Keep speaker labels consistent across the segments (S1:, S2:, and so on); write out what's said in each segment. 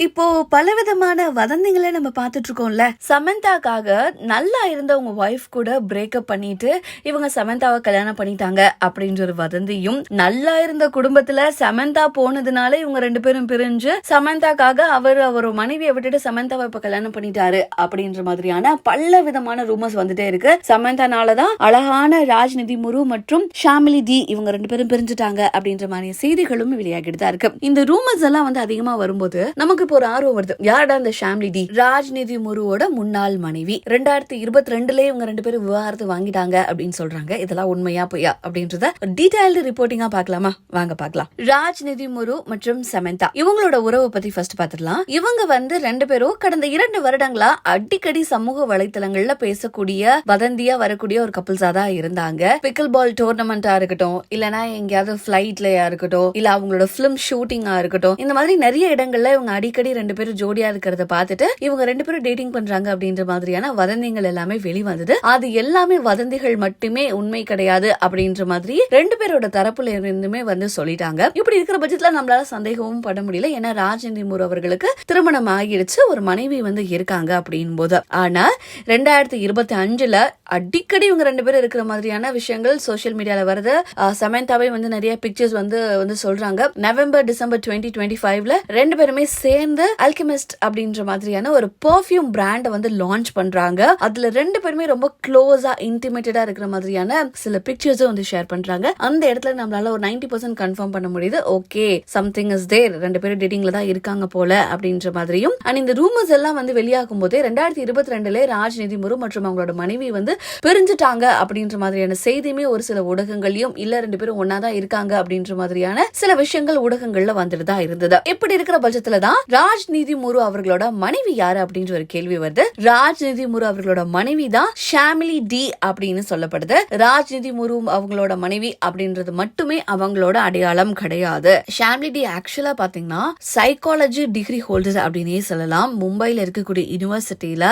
S1: இப்போ பலவிதமான வதந்திகளை நம்ம பார்த்துட்டு இருக்கோம்ல சமந்தாக்காக நல்லா இருந்த உங்க ஒய்ஃப் கூட பிரேக்கப் பண்ணிட்டு இவங்க சமந்தாவை கல்யாணம் பண்ணிட்டாங்க அப்படின்ற ஒரு வதந்தியும் நல்லா இருந்த குடும்பத்துல சமந்தா போனதுனால இவங்க ரெண்டு பேரும் பிரிஞ்சு சமந்தாக்காக அவர் அவர் மனைவியை விட்டுட்டு சமந்தாவை இப்ப கல்யாணம் பண்ணிட்டாரு அப்படின்ற மாதிரியான பல விதமான ரூமர்ஸ் வந்துட்டே இருக்கு. சமந்தானாலதான் அழகான ராஜ்நிதி முரு மற்றும் ஷாமிலி தி இவங்க ரெண்டு பேரும் பிரிஞ்சுட்டாங்க அப்படின்ற மாதிரி செய்திகளும் வெளியாகிட்டு தான் இருக்கு. இந்த ரூமர்ஸ் எல்லாம் வந்து அதிகமா வரும்போது நமக்கு இப்போ ஒரு ஆர்வம் வருது. யாரடா அந்த ஷாம்லி டி ராஜ்நிதி முருவோட முன்னாள் மனைவி. ரெண்டாயிரத்தி இருபத்தி ரெண்டுல இவங்க ரெண்டு பேரும் விவாகரத்து வாங்கிட்டாங்க அப்படின்னு சொல்றாங்க. இதெல்லாம் உண்மையா பொய்யா அப்படின்றத டீடைல்டு ரிப்போர்ட்டிங்கா பாக்கலாமா வாங்க பாக்கலாம் ராஜ்நிதி முரு மற்றும் சமந்தா. இவங்களோட உறவை பத்தி ஃபர்ஸ்ட் பாத்துடலாம் இவங்க வந்து ரெண்டு பேரும் கடந்த இரண்டு வருடங்களா அடிக்கடி சமூக வலைத்தளங்கள்ல பேசக்கூடிய வதந்தியா வரக்கூடிய ஒரு கப்பல்ஸா தான் இருந்தாங்க. பிக்கல் பால் டோர்னமெண்டா இருக்கட்டும் இல்லனா எங்கேயாவது பிளைட்லயா இருக்கட்டும் இல்ல அவங்களோட பிலிம் ஷூட்டிங்கா இருக்கட்டும் இந்த மாதிரி நிறைய இடங்கள்ல இவங்க அடிக்கடி அடிக்கடி ரெண்டு பேரும் ஜோடியா இருக்கிறத பார்த்துட்டு இவங்க ரெண்டு பேரும் டேட்டிங் பண்றாங்க அப்படின்ற மாதிரியான வதந்திகள் எல்லாமே வெளிவந்தது. அது எல்லாமே வதந்திகள் மட்டுமே உண்மை கிடையாது அப்படின்ற மாதிரி ரெண்டு பேரோட தரப்புல இருந்துமே வந்து சொல்லிட்டாங்க. இப்படி இருக்கிற பட்சத்துல நம்மளால சந்தேகமும் பட முடியல. ஏன்னா ராஜேந்திர மூர் அவர்களுக்கு திருமணம் ஆகிடுச்சு. ஒரு மனைவி வந்து இருக்காங்க அப்படின் போது ஆனா ரெண்டாயிரத்தி இருபத்தி அஞ்சுல அடிக்கடி இவங்க ரெண்டு பேரும் இருக்கிற மாதிரியான விஷயங்கள் சோஷியல் மீடியால வருது. சமந்தாவே வந்து நிறைய பிக்சர்ஸ் வந்து வந்து சொல்றாங்க. நவம்பர் டிசம்பர் டுவெண்ட்டி டுவெண்ட்டி ஃபைவ்ல ரெண்டு பேருமே சேர்ந்து அல்கெமிஸ்ட் அப்படின்ற மாதிரியான ஒரு பெர்ஃப்யூம் பிராண்டை வந்து லான்ச் பண்றாங்க. அதுல ரெண்டு பேருமே ரொம்ப க்ளோஸா இன்டிமேட்டடா இருக்கிற மாதிரியான சில பிக்சர்ஸும் வந்து ஷேர் பண்றாங்க. அந்த இடத்துல நம்மளால ஒரு நைன்டி பர்சன்ட் கன்ஃபார்ம் பண்ண முடியுது. ஓகே சம்திங் இஸ் தேர் ரெண்டு பேரும் டேட்டிங்ல தான் இருக்காங்க போல அப்படின்ற மாதிரியும். அண்ட் இந்த ரூமர்ஸ் எல்லாம் வந்து வெளியாகும் போதே ரெண்டாயிரத்தி இருபத்தி ரெண்டுல ராஜ்நிதி முரு மற்றும் அவங்களோட மனைவி வந்து பிரிஞ்சுட்டாங்க அப்படின்ற மாதிரியான செய்தியுமே ஒரு சில ஊடகங்களையும் இல்ல ரெண்டு பேரும் ஒன்னா தான் இருக்காங்க அப்படின்ற மாதிரியான சில விஷயங்கள் ஊடகங்கள்ல வந்துட்டு தான் இருந்தது. இப்படி இருக்கிற பட்சத்துல தான் ராஜ்நிதி முரு அவர்களோட மனைவி யாரு அப்படின்ற ஒரு கேள்வி வருது. ராஜ்நிதி முரு அவர்களோட மனைவி தான் ஷாமிலி டி அப்படின்னு சொல்லப்படுது. ராஜ்நிதி முரு அவங்களோட மனைவி அப்படின்றது மட்டுமே அவங்களோட அடையாளம் கிடையாது. ஷாமிலி டி ஆக்சுவலா பாத்தீங்கன்னா சைக்காலஜி டிகிரி ஹோல்டர் அப்படின்னே சொல்லலாம். மும்பையில இருக்கக்கூடிய யூனிவர்சிட்டியில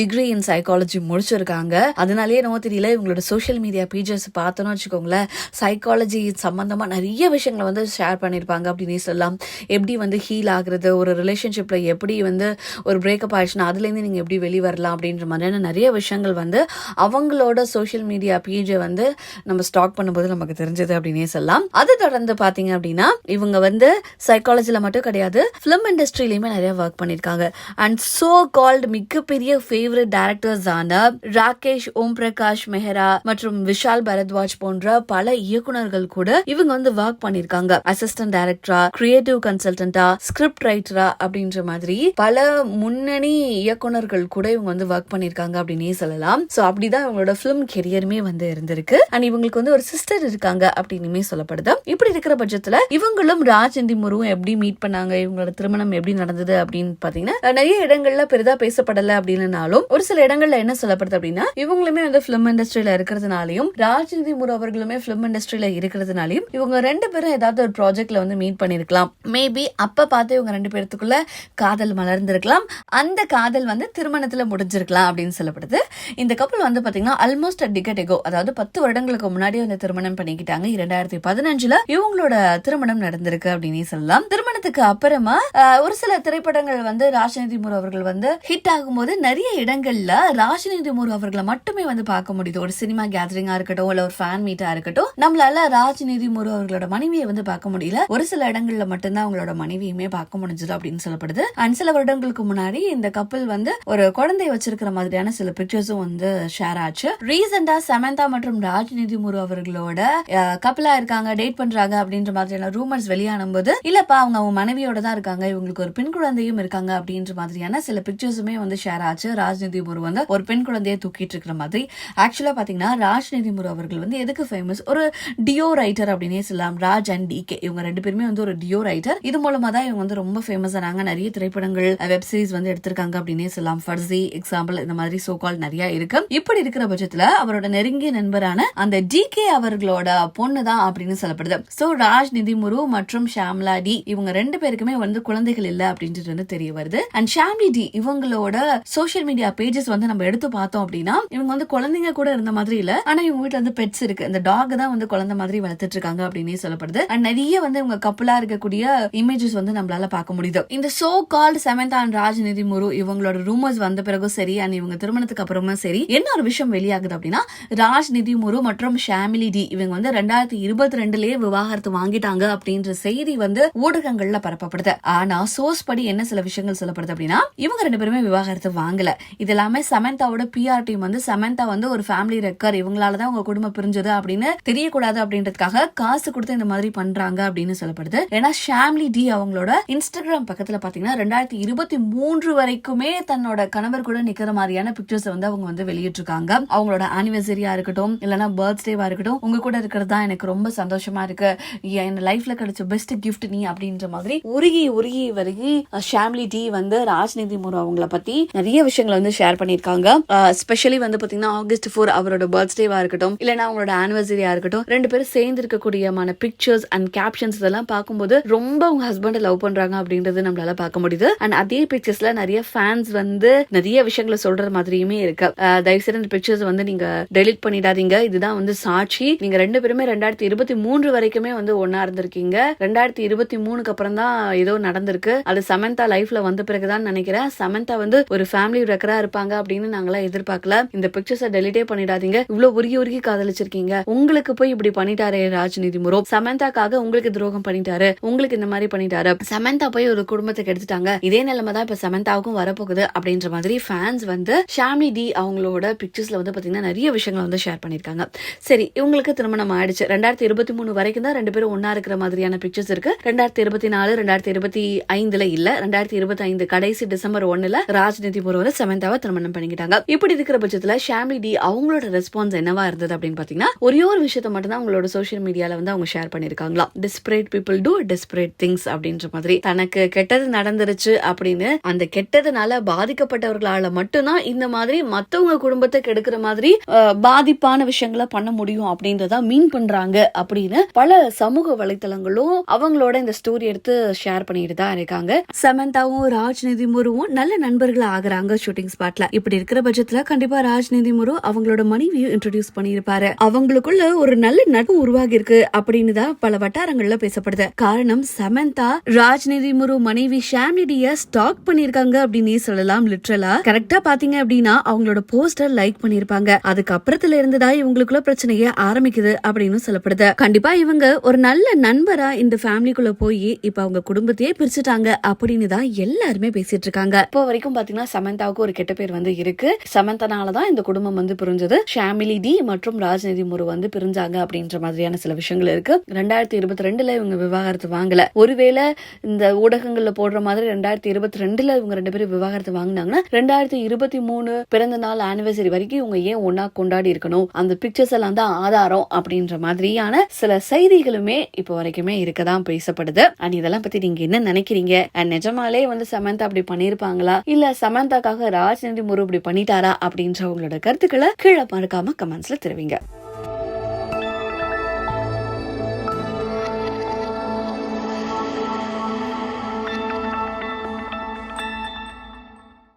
S1: டிகிரி இன் சைக்காலஜி முடிச்சிருக்காங்க. அதனாலேயே நம்ம தெரியல இவங்களோட சோஷியல் மீடியா பேஜஸ் பார்த்தோம்னு வச்சுக்கோங்களேன் சைக்காலஜி சம்பந்தமா நிறைய விஷயங்களை வந்து ஷேர் பண்ணியிருப்பாங்க அப்படின்னே சொல்லலாம். எப்படி வந்து ஹீல் ஆகுறது ஒரு ரிலேஷன்ஷிப்பில் எப்படி வந்து ஒரு பிரேக்கப் ஆயிடுச்சுன்னா அதுலேருந்து நீங்கள் எப்படி வெளியே வரலாம் அப்படின்ற மாதிரியான நிறைய விஷயங்கள் வந்து அவங்களோட சோஷியல் மீடியா பேஜை வந்து நம்ம ஸ்டாக் பண்ணும்போது நமக்கு தெரிஞ்சது அப்படின்னே சொல்லலாம். அது தொடர்ந்து பார்த்தீங்க அப்படின்னா இவங்க வந்து சைக்காலஜியில் மட்டும் கிடையாது ஃபிலிம் இண்டஸ்ட்ரியிலையுமே நிறைய ஒர்க் பண்ணியிருக்காங்க. அண்ட் சோ கால்டு மிகப்பெரிய ஃபேவரட் டேரக்டர்ஸ் ஆன ராகேஷ் ஓம் பிரகாஷ் மெஹரா மற்றும் விஷால் பரத்வாஜ் போன்ற பல இயக்குனர்கள் கூட இவங்க வந்து ஒர்க் பண்ணியிருக்காங்க. அசிஸ்டன்ட் டைரக்டரா கிரியேட்டிவ் கன்சல்டன்டா ஸ்கிரிப்ட் ரைட்டரா அப்படின்ற மாதிரி பல முன்னணி இயக்குனர்கள் கூட இவங்க வந்து ஒர்க் பண்ணிருக்காங்க அப்படின்னே சொல்லலாம். சோ அப்படிதான் இவங்களோட ஃபிலிம் கெரியருமே வந்து இருந்திருக்கு. அண்ட் இவங்களுக்கு வந்து ஒரு சிஸ்டர் இருக்காங்க அப்படின்னுமே சொல்லப்படுது. இப்படி இருக்கிற பட்சத்துல இவங்களும் ராஜந்தி முருவும் எப்படி மீட் பண்ணாங்க? இவங்களோட திருமணம் எப்படி நடந்தது அப்படின்னு பாத்தீங்கன்னா நிறைய இடங்கள்ல பெரிதா பேசப்படல அப்படின்னாலும் ஒரு சில இடங்கள்ல என்ன சொல்லப்படுது அப்படின்னா இவங்களுமே வந்து பிலிம் இண்டஸ்ட்ரியில இருக்கிறதுனாலையும் ராஜந்தி முரு அவர்களுமே பிலிம் இண்டஸ்ட்ரியில இருக்கிறதுனாலையும் இவங்க ரெண்டு பேரும் ஏதாவது ஒரு ப்ராஜெக்ட்ல வந்து மீட் பண்ணிருக்கலாம். மேபி அப்ப பார்த்து இவங்க ரெண்டு பேர்த்துக்குள்ள காதல் மலர்ந்திருக்கலாம். அந்த காதல் வந்து திருமணத்துல முடிஞ்சிருக்கலாம் அப்படின்னு சொல்லப்படுது. இந்த கப்பல் வந்து பாத்தீங்கன்னா ஆல்மோஸ்ட் டிக்கெட் எகோ அதாவது பத்து வருடங்களுக்கு முன்னாடியே வந்து திருமணம் பண்ணிக்கிட்டாங்க. இரண்டாயிரத்தி பதினஞ்சுல இவங்களோட திருமணம் நடந்திருக்கு அப்படின்னு சொல்லலாம். திருமணத்துக்கு அப்புறமா ஒரு சில திரைப்படங்கள் வந்து ராஜநிதி முரு அவர்கள் வந்து ஹிட் ஆகும்போது நிறைய இடங்கள்ல ராஜநிதி முரு அவர்களை மட்டுமே வந்து பார்க்க முடியுது. ஒரு சினிமா கேதரிங்கா இருக்கட்டும் இல்ல ஒரு ஃபேன் மீட்டா இருக்கட்டும் நம்மளால ராஜ்நிதி முரு அவர்களோட மனைவியை வந்து பார்க்க முடியல. ஒரு சில இடங்கள்ல மட்டும்தான் அவங்களோட மனைவியுமே பார்க்க முடிஞ்சது அப்படின்னு சொல்லப்படுது. அண்ட் சில வருடங்களுக்கு முன்னாடி இந்த கப்பல் வந்து ஒரு குழந்தை வச்சிருக்கிற மாதிரியான சில பிக்சர்ஸும் வந்து ஷேர் ஆச்சு. ரீசெண்டா சமந்தா மற்றும் ராஜ்நிதி முரு அவர்களோட கப்பலா இருக்காங்க டேட் பண்றாங்க அப்படின்ற மாதிரியான ரூமர்ஸ் வெளியான போது இல்லப்பா அவங்க அவங்க மனைவியோட தான் இருக்காங்க இவங்களுக்கு ஒரு பெண் குழந்தையும் இருக்காங்க அப்படின்ற மாதிரியான சில பிக்சர்ஸுமே வந்து ஷேர் ஆச்சு. ராஜ்நிதி முரு வந்து ஒரு பெண் குழந்தைய தூக்கிட்டு இருக்கிற மாதிரி. ஆக்சுவலா பாத்தீங்கன்னா ராஜ்நிதி முரு அவர்கள் வந்து எதுக்கு ஃபேமஸ் ஒரு டியோ ரைட்டர் அப்படின்னே சொல்லலாம். ராஜ் அண்ட் டி கே இவங்க ரெண்டு பேருமே வந்து ஒரு டியோ ரைட்டர் இது மூலமா தான் இவங்க வந்து ரொம்ப ஃபேமஸ் சொன்னாங்க நிறைய திரைப்படங்கள் வெப் சீரிஸ் வந்து எடுத்திருக்காங்க அப்படின்னே சொல்லலாம். ஃபர்சி எக்ஸாம்பிள் இந்த மாதிரி சோ கால் நிறைய இருக்கு. இப்படி இருக்கிற பட்சத்துல அவரோட நெருங்கிய நண்பரான அந்த டிகே அவர்களோட பொண்ணு தான் அப்படின்னு சொல்லப்படுது. சோ ராஜ் நிதிமுரு மற்றும் ஷாம்லா டி இவங்க ரெண்டு பேருக்குமே வந்து குழந்தைகள் இல்ல அப்படின்றது வந்து தெரிய வருது. அண்ட் ஷாம்லி டி இவங்களோட சோசியல் மீடியா பேஜஸ் வந்து நம்ம எடுத்து பார்த்தோம் அப்படின்னா இவங்க வந்து குழந்தைங்க கூட இருந்த மாதிரி இல்ல. ஆனா இவங்க வீட்டுல வந்து பெட்ஸ் இருக்கு. இந்த டாக் தான் வந்து குழந்தை மாதிரி வளர்த்துட்டு இருக்காங்க அப்படின்னே சொல்லப்படுது. அண்ட் நிறைய வந்து இவங்க கப்பலா இருக்கக்கூடிய இமேஜஸ் வந்து நம்மளால பார்க்க முடியுது. இருக்கு இந்த சோ கால்டு சமந்தா அண்ட் ராஜ்நிதி முரு இவங்களோட ரூமர்ஸ் வந்த பிறகும் சரி அண்ட் இவங்க திருமணத்துக்கு அப்புறமும் சரி என்ன ஒரு விஷயம் வெளியாகுது அப்படின்னா ராஜ்நிதி முரு மற்றும் ஷாமிலி டி இவங்க வந்து ரெண்டாயிரத்தி இருபத்தி ரெண்டுலயே விவாகரத்து வாங்கிட்டாங்க அப்படின்ற செய்தி வந்து ஊடகங்கள்ல பரப்பப்படுது. ஆனா சோர்ஸ் படி என்ன சில விஷயங்கள் சொல்லப்படுது அப்படின்னா இவங்க ரெண்டு பேருமே விவாகரத்து வாங்கல. இது எல்லாமே சமந்தாவோட பிஆர் டீம் வந்து சமந்தா வந்து ஒரு ஃபேமிலி ரெக்கர் இவங்களாலதான் உங்க குடும்பம் பிரிஞ்சது அப்படின்னு தெரியக்கூடாது அப்படின்றதுக்காக காசு கொடுத்து இந்த மாதிரி பண்றாங்க அப்படின்னு சொல்லப்படுது. ஏன்னா ஷாம்லி டி அவங்களோட இன்ஸ்டாகிராம் பக்கத்துல பாத்தீங்கன்னா ரெண்டாயிரத்தி இருபத்தி மூன்று வரைக்குமே தன்னோட கணவர் கூட நிக்கிற மாதிரியான பிக்சர்ஸ் வந்து அவங்க வந்து வெளியிட்டிருக்காங்க. அவங்களோட ஆனிவர்சரியா இருக்கட்டும் இல்லைன்னா பர்த்டேவா இருக்கட்டும் உங்க கூட இருக்கிறது தான் எனக்கு ரொம்ப சந்தோஷமா இருக்கு. என் லைஃப்ல கிடைச்ச பெஸ்ட் கிஃப்ட் நீ அப்படின்ற மாதிரி உருகி உருகி வருகி ஷாம்லி டி வந்து ராஜ்நிதி முரு அவங்கள பத்தி நிறைய விஷயங்களை வந்து ஷேர் பண்ணியிருக்காங்க. ஸ்பெஷலி வந்து பாத்தீங்கன்னா ஆகஸ்ட் ஃபோர் அவரோட பர்த்டேவா இருக்கட்டும் இல்லைன்னா அவங்களோட ஆனிவர்சரியா இருக்கட்டும் ரெண்டு பேரும் சேர்ந்து இருக்கக்கூடியமான பிக்சர்ஸ் அண்ட் கேப்ஷன்ஸ் இதெல்லாம் பார்க்கும்போது ரொம்ப உங்க ஹஸ்பண்டை லவ் பண்றாங்க அப்படின்றது நம்மளால பார்க்க முடியுது. அண்ட் அதே பிக்சர்ஸ்ல நிறைய ஃபேன்ஸ் வந்து நிறைய விஷயங்களை சொல்ற மாதிரியுமே இருக்கு. தயவுசெய்து இந்த பிக்சர்ஸ் வந்து நீங்க டெலிட் பண்ணிடாதீங்க. இதுதான் வந்து சாட்சி. நீங்க ரெண்டு பேருமே ரெண்டாயிரத்தி இருபத்தி மூன்று வரைக்குமே வந்து ஒன்னா இருந்திருக்கீங்க. ரெண்டாயிரத்தி இருபத்தி மூணுக்கு அப்புறம் தான் ஏதோ நடந்திருக்கு. அது சமந்தா லைஃப்ல வந்த பிறகுதான் நினைக்கிறேன். சமந்தா வந்து ஒரு ஃபேமிலி ரெக்கரா இருப்பாங்க அப்படின்னு நாங்களாம் எதிர்பார்க்கல. இந்த பிக்சர்ஸை டெலிட்டே பண்ணிடாதீங்க. இவ்வளவு உருகி உருகி காதலிச்சிருக்கீங்க. உங்களுக்கு போய் இப்படி பண்ணிட்டாரு ராஜ்நிதி முரோ. சமந்தாக்காக உங்களுக்கு துரோகம் பண்ணிட்டாரு. உங்களுக்கு இந்த மாதிரி பண்ணிட்டாரு. சமந்தா போய் ஒரு குடும்பத்துக்கு எடுத்துட்டாங்க. இதே நிலைமை தான் இப்ப சமந்தாவுக்கும் வரப்போகுது அப்படின்ற மாதிரி ஃபேன்ஸ் வந்து ஷாமி டி அவங்களோட பிக்சர்ஸ்ல வந்து பாத்தீங்கன்னா நிறைய விஷயங்களை வந்து ஷேர் பண்ணிருக்காங்க சரி இவங்களுக்கு திருமணம் ஆயிடுச்சு. ரெண்டாயிரத்தி இருபத்தி மூணு வரைக்கும் தான் ரெண்டு பேரும் ஒன்னா இருக்கிற மாதிரியான பிக்சர்ஸ் இருக்கு. ரெண்டாயிரத்தி இருபத்தி நாலு ரெண்டாயிரத்தி இருபத்தி ஐந்துல இல்ல. ரெண்டாயிரத்தி இருபத்தி ஐந்து கடைசி டிசம்பர் ஒன்னுல ராஜ்நிதி முருவரை சமந்தாவை திருமணம் பண்ணிக்கிட்டாங்க. இப்படி இருக்கிற பட்சத்துல ஷாம்லி டி அவங்களோட ரெஸ்பான்ஸ் என்னவா இருந்தது அப்படின்னு பாத்தீங்கன்னா ஒரே ஒரு விஷயத்த மட்டும் தான் அவங்களோட சோஷியல் மீடியால வந்து அவங்க share பண்ணிருக்காங்களா desperate people to desperate things அப்படின்ற மாதிரி. தனக்கு கெட்டது நடந்துருச்சு அப்படின்னு அந்த கெட்டதுனால பாதிக்கப்பட்டவர்களால மட்டும்தான் இந்த மாதிரி மத்தவங்க குடும்பத்தை கெடுக்கிற மாதிரி பாதிப்பான விஷயங்களை பண்ண முடியும் அப்படின்றத மீன் பண்றாங்க அப்படின்னு பல சமூக வலைத்தளங்களும் அவங்களோட இந்த ஸ்டோரி எடுத்து ஷேர் பண்ணிட்டு தான் இருக்காங்க. சமந்தாவும் ராஜ்நிதி முருவும் நல்ல நண்பர்கள் ஆகுறாங்க ஷூட்டிங் ஸ்பாட்ல இப்படி இருக்கிற பட்சத்துல கண்டிப்பா ராஜ்நிதி முரு அவங்களோட மனைவியும் இன்ட்ரோடியூஸ் பண்ணியிருப்பாரு. அவங்களுக்குள்ள ஒரு நல்ல நட்பு உருவாகி இருக்கு அப்படின்னு தான் பல வட்டாரங்கள்ல பேசப்படுது. காரணம் சமந்தா ராஜ்நிதி முரு மனைவி ஷாம்லிடிய ஸ்டாக் பண்ணிருக்காங்க அப்படின்னே சொல்லலாம் லிட்ரலா கரெக்டா பாத்தீங்க அப்படின்னா அவங்களோட போஸ்டர் லைக் பண்ணிருப்பாங்க. அதுக்கப்புறத்துல இருந்துதான் இவங்களுக்குள்ள பிரச்சனையே ஆரம்பிக்குது அப்படின்னு சொல்லப்படுது. கண்டிப்பா இவங்க ஒரு நல்ல நண்பரா இந்த ஃபேமிலிக்குள்ள போய் இப்ப அவங்க குடும்பத்தையே பிரிச்சுட்டாங்க அப்படின்னு தான் எல்லாருமே பேசிட்டு இருக்காங்க. இப்போ வரைக்கும் பாத்தீங்கன்னா சமந்தாவுக்கு ஒரு கெட்ட பேர் வந்து இருக்கு. சமந்தனாலதான் இந்த குடும்பம் வந்து பிரிஞ்சது. ஷாமிலி டி மற்றும் ராஜ்நிதி முரு வந்து பிரிஞ்சாங்க அப்படின்ற மாதிரியான சில விஷயங்கள் இருக்கு. ரெண்டாயிரத்தி இருபத்தி ரெண்டுல இவங்க விவாகரத்து வாங்கல. ஒருவேளை இந்த ஊடகங்கள் ஊடகங்கள்ல போடுற மாதிரி ரெண்டாயிரத்தி இருபத்தி ரெண்டுல இவங்க ரெண்டு பேரும் விவாகரத்து வாங்கினாங்கன்னா ரெண்டாயிரத்தி இருபத்தி மூணு பிறந்த நாள் ஆனிவர்சரி வரைக்கும் இவங்க ஏன் ஒன்னா கொண்டாடி இருக்கணும்? அந்த பிக்சர்ஸ் எல்லாம் தான் ஆதாரம் அப்படின்ற மாதிரியான சில செய்திகளுமே இப்போ வரைக்குமே இருக்கதான் பேசப்படுது. அண்ட் இதெல்லாம் பத்தி நீங்க என்ன நினைக்கிறீங்க? அண்ட் நிஜமாலே வந்து சமந்தா அப்படி பண்ணிருப்பாங்களா? இல்ல சமந்தாக்காக ராஜ்நிதி முரு இப்படி பண்ணிட்டாரா அப்படின்ற உங்களோட கருத்துக்களை கீழே மறக்காம கமெண்ட்ஸ்ல தெரிவிங்க.